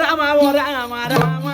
రామ ఓ రామ రామ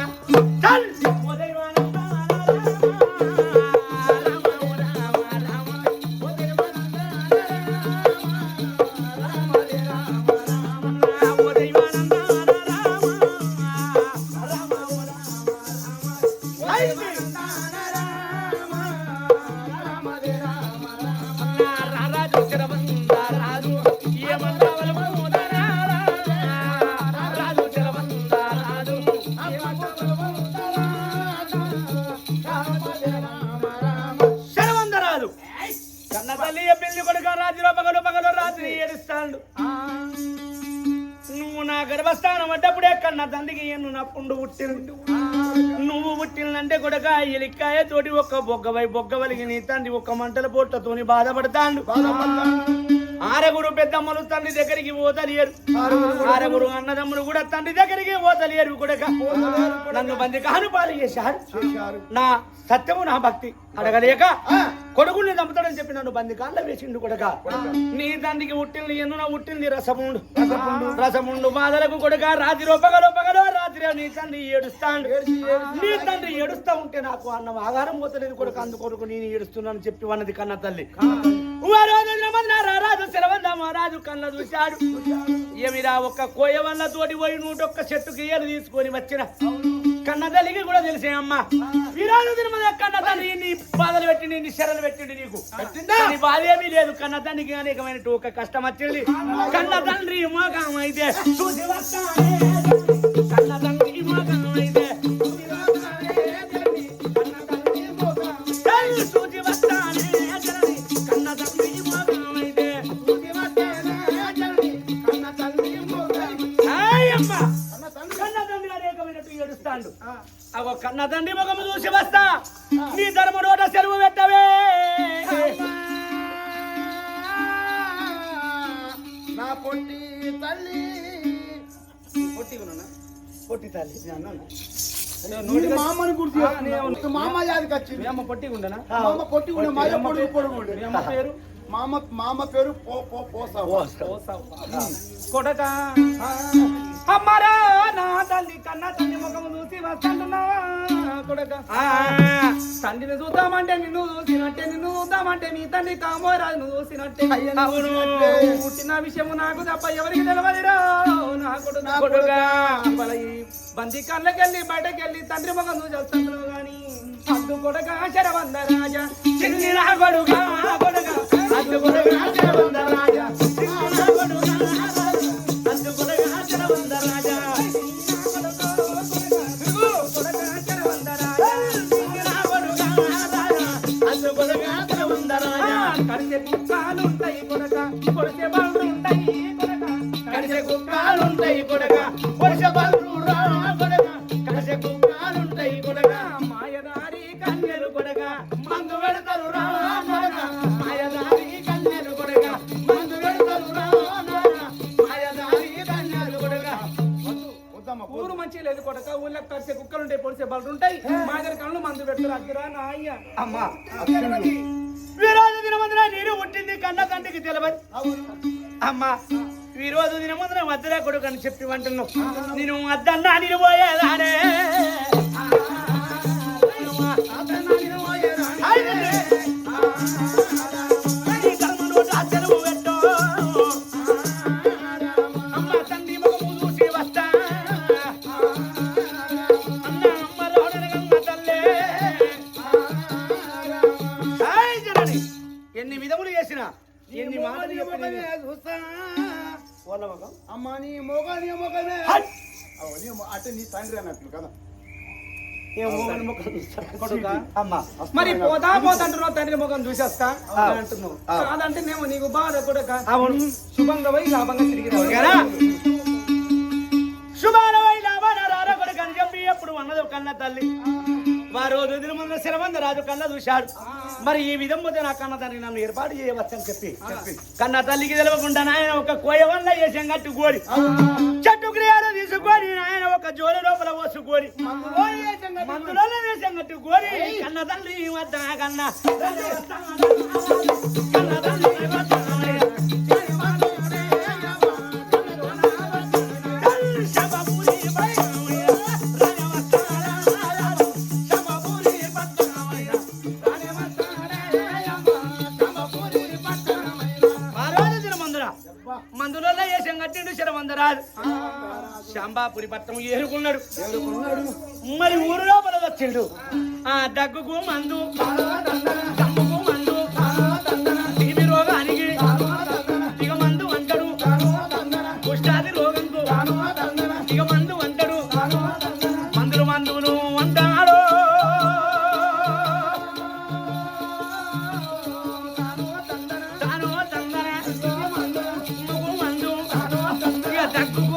దేవస్థానం నా అడ్డప్పుడే కన్న తండ్రికి నువ్వు నా పుండు పుట్టిండు నువ్వు పుట్టినంటే కొడక ఎలిక్కాయ తోటి ఒక్క బొగ్గవై బొగ్గవలిగి నీ తండ్రి ఒక్క మంటల పొట్టతోని బాధపడతాండు. ఆరుగురు పెద్దమ్మలు తండ్రి దగ్గరికి పోతలేరు. ఆరుగురు. అన్నదమ్ములు కూడా తండ్రి దగ్గరికి పోతలేరు కొడక. నన్ను బంది కానుపాలు చేశారు. నా సత్యము నా భక్తి అడగలేక కొడుకుని చంపుతాడని చెప్పి నన్ను బంది కాళ్ళ వేసిండు కొడక. నీ తండ్రికి ఉట్టింది ఎన్నున ఉట్టింది రసముండు. రసముండు. బాధలకు కొడక రాత్రి పగలో పగలో రాత్రి నీ తండ్రి ఏడుస్తాడు. నీ తండ్రి ఏడుస్తా ఉంటే నాకు అన్నం ఆహారం పోతలేదు కొడుకు అందుకొరకు నేను ఏడుస్తున్నాను చెప్పి అన్నది కన్న తల్లి. రాజు సెలవందా మహారాజు కన్న చూశాడు. ఏమిరా ఒక్క కోయ వల్ల తోటి పోయి నూటొక్క చెట్టుకి ఏలు తీసుకొని వచ్చిన? కన్న తల్లికి కూడా తెలిసే అమ్మ. తిరుమల కన్న తల్లి నీ బాధలు పెట్టి నీ శరలు పెట్టిండు నీకు. నీ బాధ ఏమీ లేదు. కన్న తండ్రికి అనేకమైన ఒక కష్టం వచ్చింది. కన్న తండ్రి మోగం అయితే. కన్న తండ్రి అగో కన్న తండ్రి ముఖము చూసి వస్తా. నీ ధర్మ నోట సెలవు పెట్టవే. నా పొట్టి తల్లి. పొట్టి పొట్టి తల్లి. మామని గుర్తు. మామ యాదికి వచ్చింది. అమ్మ పొట్టి ఉండనా? మామ పొట్టి ఉండే మాయ పొడుగు పొడుగు ఉండే. మీ అమ్మ పేరు? మామ మామ పేరు కొడక. అమ్మరా నా తల్లి కన్న తల్లి ముఖము చూసి వస్తానున్నావా కొడక తండ్రిని చూద్దామంటే నిన్ను చూసినట్టే నిన్ను చూద్దామంటే నీ తండ్రి కామోరాజు నువ్వు చూసినట్టే. పుట్టిన విషయము నాకు తప్ప ఎవరికి తెలవదురా నా కొడుగా బంది కళ్ళకెళ్ళి బయటకెళ్ళి తండ్రి ముఖం చూసి వస్తాను గాని అడ్డు కొడక శరవంద రాజా చిన్ని నా కొడుగా కొడగా అడ్డు కొడగా శరవంద రాజా చిన్ని నా కొడుగా అడ్డు కొడగా శరవంద కడిసే కుక్కాలుంటాయి కొడక కొడిసే బలుంటాయి కొడక కడిసే కుక్కాలుంటాయి కొడక. బలు ఉంటాయి మా దగ్గర కళ్ళు మందు పెడతారు అద్దరా నా అయ్య అమ్మా వీరోజు దినమందున నీరు పుట్టింది కన్న తండ్రికి తెలియదు అమ్మా రోజు దినమందున మధ్యలో కొడుకు అని చెప్పి అంటున్నావు. నేను అద్దన్నా నేను నీ మొగ నీ మొగమే హట్. అవ్వ, నీ మొ- అంటే నీ తండ్రి అన్నట్లు కదా. మరి పోతా పోతా అంటున్నావు తండ్రి ముఖం చూసేస్తా? అంటున్నావు. కాదంటే నేను నీకు బాధ కొడక. శుభంగా పోయి లాభంగా తిరిగి. శుభాలవై లాభాన రార కొడుకు అని చెప్పి ఎప్పుడు అన్నది ఒక కన్న తల్లి. వారు రోజు ముందు శరవంద రాజు కన్న చూశాడు. మరి ఈ విధంగా నా కన్న తండ్రి నన్ను ఏర్పాటు చేయవచ్చని చెప్పి కన్న తల్లికి తెలవకుండా నాయన ఒక కోయ వల్ల వేసం కట్టు కోరి. చెట్టు క్రియాలు తీసుకొని నాయన ఒక జోలి లోపల పోసుకొని. మందులో వేసం కట్టు కోరి. కన్న తల్లి వద్ద కన్న. కన్న తల్లి శాంబాపురి పట్టం ఏరుకున్నాడు. మరి ఊరు లోపల వచ్చిండు. ఆ దగ్గుకు మందు దమ్ముకు మందు టీబీ రోగానికి ఇక మందు అంటాడు కుష్టాది రోగంకు ఇక మందు అంటాడు మందులు అంటాడు తాను తందన దమ్ముకు మందు ఇక దగ్గుకు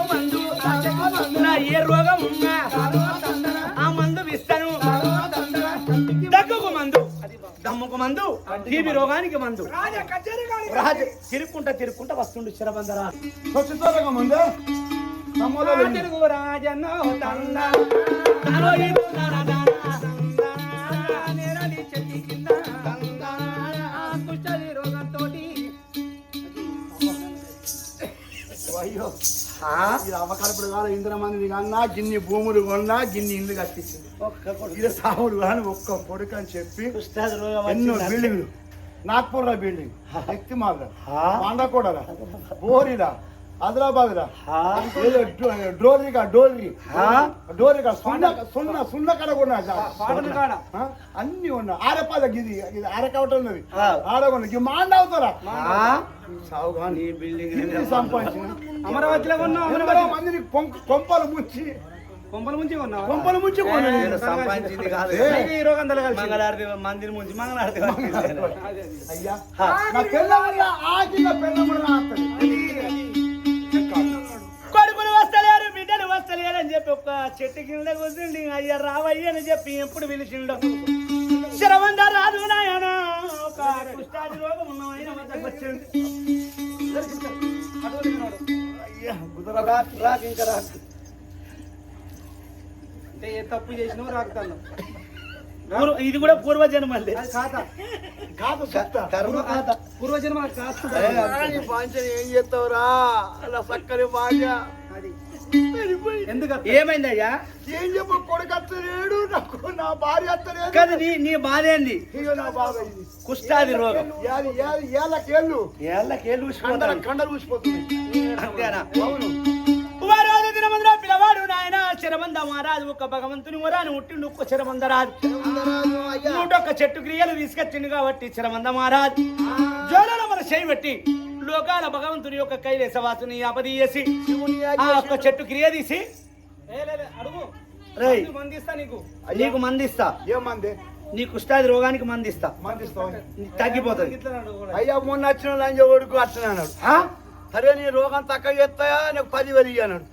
మందు టీబీ రోగానికి మందు. రాజు తిరుక్కుంటా తిరుక్కుంటా వస్తుండు స్వచ్ఛతగా ముందే. తిరుగు ఇది అవ్వకడపడు కాదు ఇంద్ర మంది కన్నా గిన్ని భూములు కొన్నా గిన్ని ఇల్లు కట్టించింది. ఒక్క కొడుకు. ఇది సాముడు కానీ ఒక్క కొడుకు అని చెప్పి ఎన్నో. బిల్డింగ్లు నాగ్పూర్ రా బిల్డింగ్ శక్తి హా? పాండకోడరా బోరిరా ఆదిలాబాద్ రా హా? ఏదో డో- డోర్రిగా డోర్రి హా? డోర్రిగా సున్న సున్న సున్న కడ పాటల కాడ. అన్ని ఉన్నా ఆరపాద గిది ఇది ఆరకవట ఉన్నది. ఆ. ఆడగొన్న గి మాండ అవుతారా సంపాదించిన. అమరావతిలో ఎందరో మందిని కొంపలు ముంచి. కొంపల ముంచి కొన్నావు కొంపలు ముంచి సంపాదించింది కాదు. ఈ రోగంతలు కలిసి మంగళారతి మందిని ముంచి మంగళారతి అయ్యా. హా. నా పిల్ల వల్ల ఆగిన పిల్ల కూడా అని చెప్పి ఒక చెట్టు కింద కూర్చుండి అయ్యా రావయ్య అని చెప్పి ఎప్పుడు పిలిచిండు. శరవంద రాదు నాయన ఒక కుష్టాది రోగం ఉన్న ఆయన వద్దకు వచ్చిండు. అయ్యా రా, రాకు ఇంకా రాకు. అంటే ఏ తప్పు చేసినావు రాకుతాను. ఇది కూడా. పూర్వజన్మ రాణి పాంచని ఏం చేస్తావురా? అలా చక్కని భార్య. ఎందుకు ఏమైందయ్యా? ఏం చెప్పు కొడుకు అత్తలేడు నాకు నా భార్య అత్తలేదు కదా నీ నీ బాధ ఏంది? ఇక నా బాధ ఇది కుష్టాది రోగం. ఏది ఏది ఏళ్ళకేళ్ళు. ఏళ్ళకేళ్ళు కండలు కండలు ఊసిపోతుంది అంతేనా? అవును. వారాలు దినమందులో పిలవాడు నాయన శరమంద మహారాజు ఒక భగవంతుని వరాని ఉట్టిండు ఒక్క శరమంద రాజు. నూటొక్క చెట్టు క్రియలు తీసుకొచ్చిండు కాబట్టి శరమంద మహారాజు. జోలలో మన చేయి పెట్టి లోకాల భగవంతుని యొక్క కైలేసవాసుని అపదీయసి ఆ ఒక్క చెట్టు క్రియ తీసి. రేయ్, నీకు. మందిస్తా. ఏమంది నీ కుష్టాది రోగానికి మందిస్తా. తగ్గిపోతుంది. అయ్యా మొన్న వచ్చిన లంజ కొడుకు అట్లా? సరే నీ రోగం తక్కువ చేస్తాయా? నీకు పది వేలు ఇయ్యన్నాడు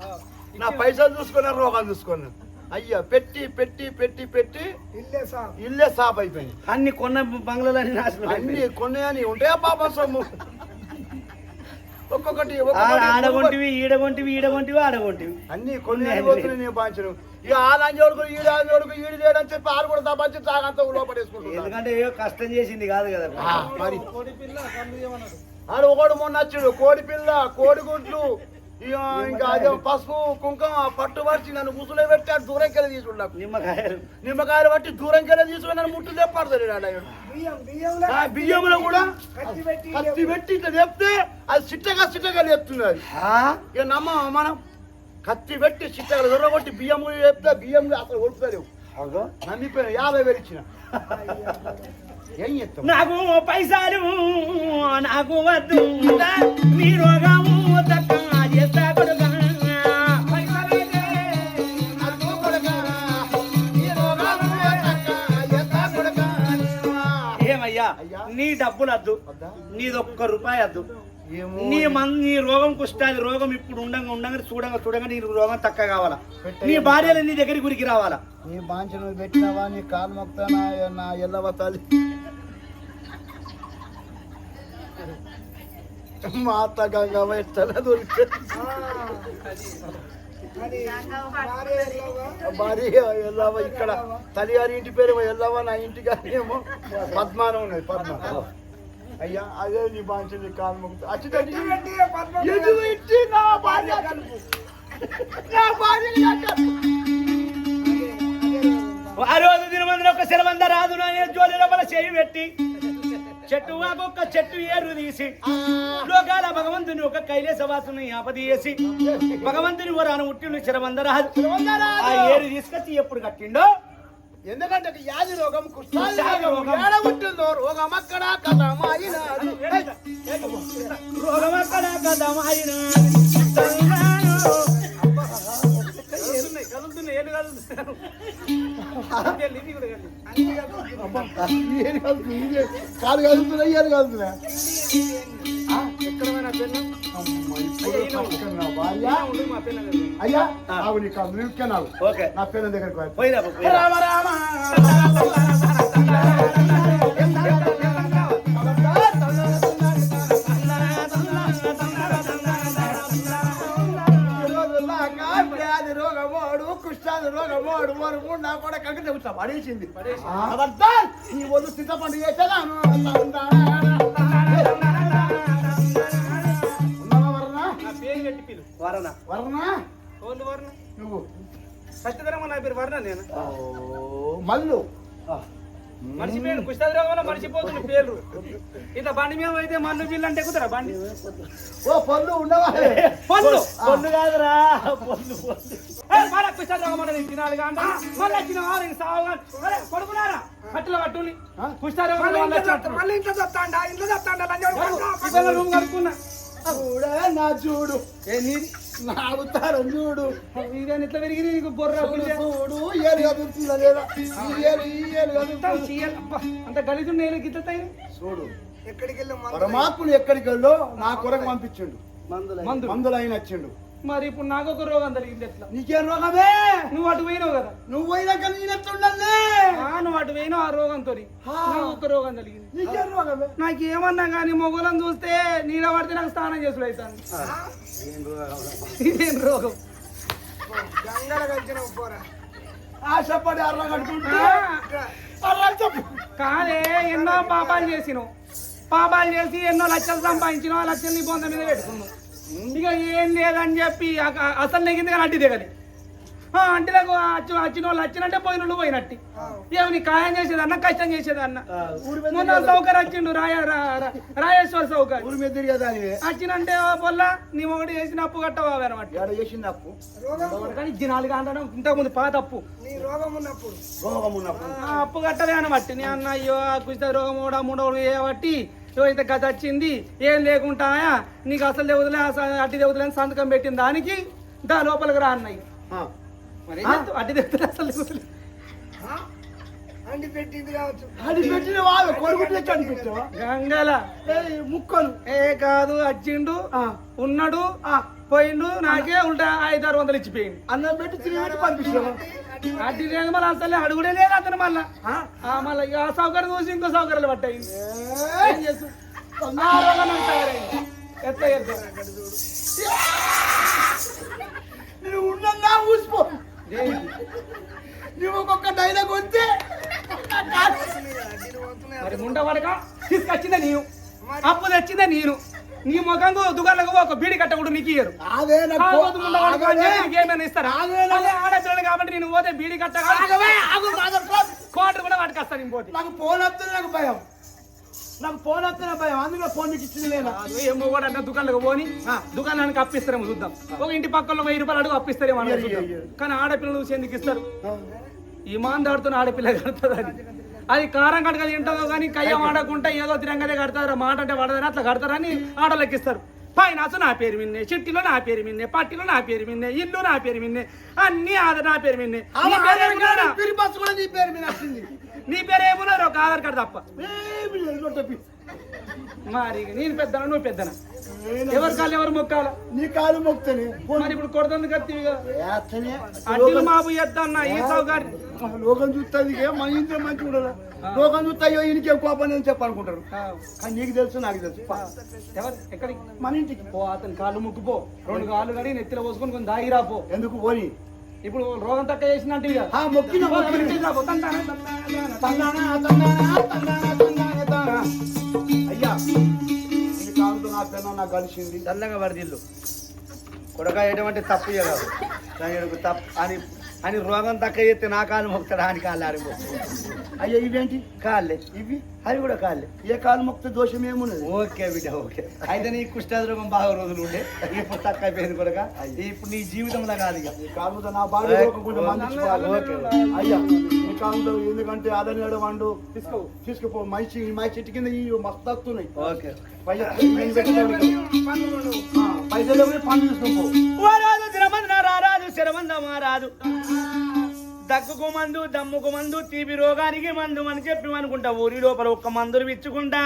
నా పైసలు చూసుకున్నా రోగాలు చూసుకున్నాను అయ్యా పెట్టి పెట్టి పెట్టి పెట్టి ఇల్లే సాప్. అయిపోయింది. అన్ని కొన్న బంగ్లాలన్నీ నాశనం అన్ని. కొన్నాయని ఉంటాయా పాపం సొమ్ము? ఒక్కొక్కటి ఆడగొంటివి ఈడగొంటివి ఈడగొంటివి ఆడగొంటివి అన్ని కొన్ని పోతున్నాయి నేను పాంచను ఇక ఆ లంజోడుకు ఈడు లంజోడుకు ఈడు లేడని చెప్పి ఆరు కూడా తప్పని తాగంతా లోపడేసుకుంటున్నాను ఎందుకంటే ఏదో కష్టం చేసింది కాదు కదా మరి. ఆడు ఒకడు మొన్న వచ్చాడు కోడి పిల్ల కోడి గుడ్లు ఇక ఇంకా అదే పసుపు కుంకుమ పట్టు పరిచి నన్ను ముసులో పెట్టి ఆడు దూరం కెళ్ళి తీసుకుడు నాకు నిమ్మకాయలు నిమ్మకాయలు పట్టి దూరం కెళ్ళి తీసుకుని నన్ను ముట్టు లేపడతాడు ఆడు ఆ బియ్యంలో కూడా కత్తి పెట్టి ఇట్లా లేపితే అది సిట్టగా సిట్టగా లేపుతున్నది ఆ? ఇక నమ్మ మనం కత్తి పెట్టి సిట్టగా దొరగొట్టి బియ్యం లేపితే బియ్యం అసలు కొడుతుంది అగో. నమ్మిపోయిన యాభై వేలు ఇచ్చిన ఏం చెప్తాం నాకు పైసలు నాకు వద్దు నీ రోగము నీ డబ్బులు వద్దు వద్దా? నీదొక్క రూపాయి వద్దు నీ మన్ నీ రోగం కుష్టాది రోగం ఇప్పుడు ఉండంగా ఉండంగా చూడంగా చూడంగా నీ రోగం తక్క కావాలా? నీ భార్యలు నీ దగ్గరికి గురికి రావాలా? నీ బాంచను పెట్టినావా? నీ కాలు మొక్తానా నా ఎల్లవ తల్లి. మా అత్త గంగమ్మ ఎట్లా దొరికితే. భార్య ఎల్లవ ఇక్కడ తల్లి గారి ఇంటి పేరు ఎల్లవ నా ఇంటి గారి ఏమో పద్మానం ఉన్నది పద్మ అయ్యా అదే నీ బాంచ నీ కాలు మొక్తా అచ్చి నా భార్య నా భార్య ఆ రోజు దినమందులో ఒక శరవంద రాదు చేయి పెట్టి చెట్టు వాకొక్క చెట్టు ఏరు తీసి లోకాల భగవంతుని ఒక కైలేసవాసుని ఆపది చేసి భగవంతుని వరాను ఉట్టిండు శరవందరాజు ఆ ఏరు తీసుకొచ్చి ఎప్పుడు కట్టిండో? ఎందుకంటే యాది రోగం కుష్ఠాది కుష్ఠాది రోగం. రోగం. ఏడ ఉంటుందో రోగం అక్కడ కలుగుతుంది? ఇదే. కాలు కలుగుతున్నా ఏది కలుగుతున్నా అయ్యా ఆవు నీ కాదు నువ్వు ఇక్కనావు ఓకే. నా పిల్లల దగ్గరికి రామ రామ. వారు మూడు నా కూడా కంకి పడేసింది అబద్ధం ఈ ఒళ్ళు చింతపండు చేసేదాను వరణ వరణ వరణ ఓళ్ళు వర్ణ నువ్వు సత్యధరమ నా పేరు వర్ణ నేను మల్లు మర్చిపోతుంది పేర్లు ఇంత బండి మీద అయితే మన్ను బిల్లు అంటే ఎక్కుతారా బండి ఓ పళ్ళు ఉండవా పళ్ళు పొన్ను కాదురా పొన్ను పొన్ను నేను తినాలి కాంట మళ్ళీ వచ్చిన సావు పడుకున్నారా కట్టెలు పట్టుని వచ్చినట్టు. మళ్ళీ ఇంట్లో చెప్తాండా? ఇంట్లో చెప్తాండా? రూమ్ కడుక్కున్నా. చూడే నా చూడు. ఏ నీది నా అవతారం చూడు. ఇదేని ఇట్లా పెరిగి నీకు బొర్ర చూడు ఏలు కదులుతుందా లేదా? ఏలు ఏలు అంత గలీజు నేను చూడు. ఎక్కడికి వెళ్ళి పరమాత్ముడు ఎక్కడికి వెళ్ళో నా కొరకు పంపించిండు. మందు మందులు. అయిన వచ్చిండు మరి ఇప్పుడు నాకు ఒక రోగం జరిగింది ఎట్లా? నీకేం రోగమే? నువ్వు అటు పోయినావు కదా. నువ్వు పోయినాక నేనెట్లుండాలే ఆ, నువ్వు అటు పోయినావు ఆ రోగంతో నాకు ఒక రోగం జరిగింది. నీకేం రోగమే? నాకు ఏమన్నా కానీ మొగలను చూస్తే నీళ్ళ పడితే నాకు స్నానం చేసుడు అవుతాను ఇదేం రోగం? గంగల కలిసిన పోరా ఆశపడి అర్ర కట్టుకుంటే కాదే ఎన్నో పాపాలు చేసినావు. పాపాలు చేసి ఎన్నో లక్షలు సంపాదించినావు ఆ లక్షల్ని బొంద మీద పెట్టుకున్నావు. ఇక ఏం లేదని చెప్పి అసలు నెగింది కానీ అడ్డి దిగది ఆ, అంటిలకు అచ్చి వచ్చిన వాళ్ళు వచ్చినట్టే పోయిన వాళ్ళు పోయినట్టి. ఏమి ఖాయం చేసేదన్న కష్టం చేసేదన్న ఊరి మీద మొన్న సౌకర్యం వచ్చిండు రాయ రా- రా- రాయేశ్వర సౌకర్యం. మీద వచ్చినంటే పొల్ల నీ ఒకటి చేసిన అప్పు కట్టవా అనమాట. ఏడ చేసింది అప్పు? కానీ దినాలుగా అంటాను ఇంతకుముందు పాత అప్పు. నీ రోగం ఉన్నప్పుడు. రోగం ఉన్నప్పుడు. ఆ అప్పు కట్టలే అనబట్టి నీ అన్న అయ్యో ఆ కుష్ట రోగం కూడా మూడోడు చేయబట్టి ఇగో ఇంత గత వచ్చింది ఏం లేకుండా నీకు అసలు దేవుదులే అట్టి దేవుదులే అని సంతకం పెట్టిన దానికి దా లోపలికి రా. మరి చేస్తావు? అట్టి దేవుదులే అసలు? అండి పెట్టింది కావచ్చు. అది పెట్టిన వాళ్ళు కొడుకు తెచ్చి అనిపించావా గంగల ముక్కలు. ఏ కాదు వచ్చిండు ఆ. ఉన్నాడు పోయిండు నాకే ఐదు ఆరు వందలు ఇచ్చిపోయింది అన్నం పెట్టి తిరిగి పెట్టి పంపించావా? అట్టి లేదు మళ్ళీ అసలు అడుగుడే లేదు అతను మళ్ళా. ఆ, మళ్ళీ ఇక ఆ సౌకర్యం చూసి ఇంకో సౌకర్యాలు పట్టాయి. ఏం? నువ్వు ఉన్నదా ఊసిపో. నువ్వు ఒక్కొక్క డైలాగ్ వస్తే మరి ముండ పడక. తీసుకొచ్చిందే నీవు అప్పు తెచ్చిందే నేను నీ ముఖంకు దుకాణంలో ఒక బీడి కట్టకూడదు నీకు ఇయ్యరు. ఏమైనా ఇస్తారా? ఆడపిల్లలు కాబట్టి నేను పోతే బీడి కట్ట కోటర్ కూడా పట్టుకొస్తాను నేను పోతే. నాకు ఫోన్ వస్తుంది నాకు భయం. నాకు ఫోన్ వస్తున్న భయం. అందులో ఫోన్ నీకు ఇచ్చింది లేదా? ఏమో కూడా అంటే దుకాణంలోకి పోని. దుకాణానికి అప్పిస్తారేమో చూద్దాం. ఒక ఇంటి పక్కన వెయ్యి రూపాయలు అడుగు అప్పిస్తారేమో. కానీ ఆడపిల్లలు చూసి ఎందుకు ఇస్తారు ఇమాందాడుతున్న ఆడపిల్ల కడుతుంది అది? అది కారం కడక తింటుందో కానీ కయ్యం ఆడకుండా ఏదో తిరంగదే కడతారు. మాట అంటే పడదని అట్లా కడతారని పైన అసలు నా పేరు మిన్నే చిట్టిలో నా పేరు మిన్నే పట్టిలో నా పేరు మిన్నే ఇల్లు నా పేరు మిన్నే అన్ని ఆధార్ నా పేరు మిన్నే నీ పేరు ఏమున్నారా? ఒక ఆధార్ కార్డు తప్ప. మరి నేను పెద్దనా నువ్వు పెద్దనా? ఎవరి కాళ్ళు ఎవరు మొక్కాల? నీ కాలు మొక్తని. మరి ఇప్పుడు కొడుతుంది కత్తివి కదా అడ్డీలు మాపు చేద్దన్న ఈ సౌకర్యం లోకం చూస్తుంది మన ఇంట్లో మంచి ఉండదు. లోకం చూస్తే అయ్యో ఈయనకి కోపం అని చెప్పనుకుంటారు. కానీ నీకు తెలుసు నాకు తెలుసు. ఎవరు? ఎక్కడికి మన ఇంటికి. పో అతని కాళ్ళు ముక్కుపో. రెండు కాళ్ళు కడి నెత్తిలో పోసుకొని కొంచెం దాగిరా పో ఎందుకు పోని? ఇప్పుడు రోగం తక్కువ చేసినట్టు మొక్కిన. అయ్యా నీ కాలుతో నా పెన్న నాకు కలిసింది. చల్లగా వరదిల్లు. కొడక ఎటువంటి తప్పు చేయగలరు దానికి తప్పు. అని అని రోగం తక్కువ చేస్తే నా కాలు మొక్కుతాడు అని కాళ్ళు ఆరిపో అయ్యా ఇవేంటి? కాళ్ళే. ఇవి? అవి కూడా కాళ్ళే. ఏ కాలు మొక్కితే దోషం ఏమున్నది? ఓకే బిడ్డ ఓకే. అయితే నీ కుష్ఠరోగం బాగా రోజులు ఉండే. ఇప్పుడు తక్కువ అయిపోయింది కొడుక. ఇప్పుడు నీ జీవితంలో కాదు ఇక. ఈ కాలుతో నా బాడీ. అయ్యా ఈ కాలుతో ఎందుకంటే అదనేడు వండు. తీసుకో తీసుకుపో. మంచి మై చెట్టు కింద ఈ మస్తు వస్తున్నాయి ఓకే. పైసలు పైసలు ఎవరి? పని తీసుకోపో రాదు దగ్గుకు మందు దమ్ముకు మందు తీపి రోగానికి మందు అని చెప్పి అనుకుంటా. ఊరి లోపల ఒక్క మందులు విచ్చుకుంటా.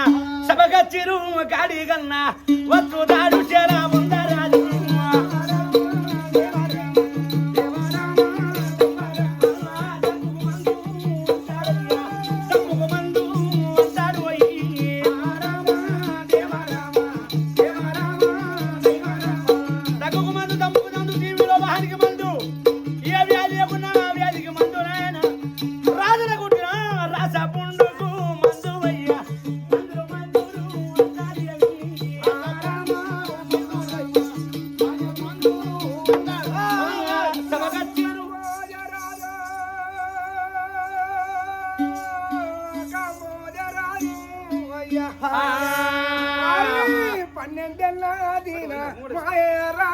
సభకచ్చిరు కాడి కన్నా వచ్చు దాడు చేరా ముందరాదు పన్నెండెల్ల దీన మాయరా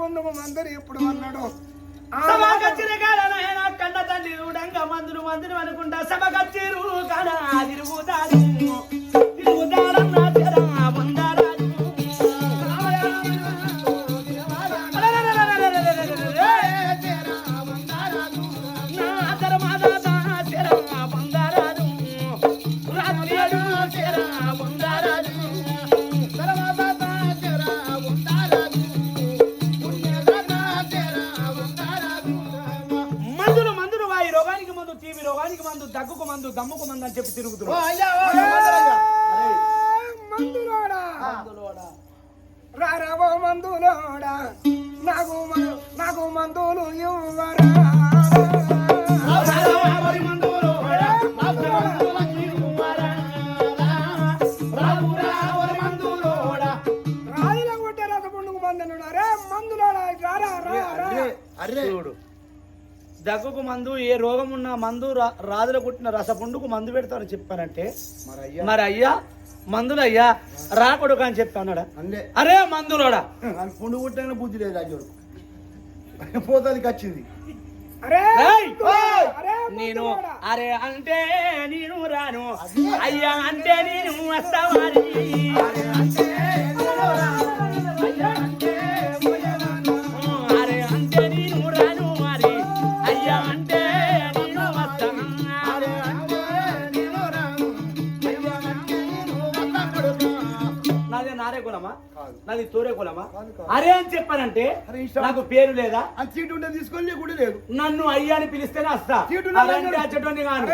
ఉంటే రసపుండుకు ఎప్పుడు అన్నాడు? ఆ సభకచ్చిరు కాడ నాయన కన్న తండ్రి రూడంగా మందులు మందులు అనుకుంటా సభకచ్చిరు కాడ తిరుగుతాడు రారావో మందులోడా నాకు నాకు మందులు ఇవ్వరా? రాయిల కొట్టే రసపుండుకు మందులు రే మందులోడా? రారా రా రా అరే చూడు. దగ్గుకు మందు ఏ రోగం ఉన్న మందు రా- రాజుల కుట్టిన రసపుండుకు మందు పెడతారని చెప్పానంటే మరి అయ్యా మరి అయ్యా మందులు అయ్యా రాకొడుకు అని చెప్పి అన్నాడా? అందే. అరే మందులోడా? అని పుండు పుట్టైన బుద్ధి లేదు రాజోడు పోతానికి వచ్చింది. అరే ఏయ్! అరే నేను. అరే అంటే నేను రాను. అయ్యా అంటే నేను వస్తావాని కులమా. అరే అని చెప్పానంటే అరే. నాకు పేరు లేదా? సీటు ఉంటే తీసుకొని కూడా లేదు. నన్ను అయ్యా అని పిలిస్తేనే వస్తా. అన్నాడు. అచ్చటోని కాను.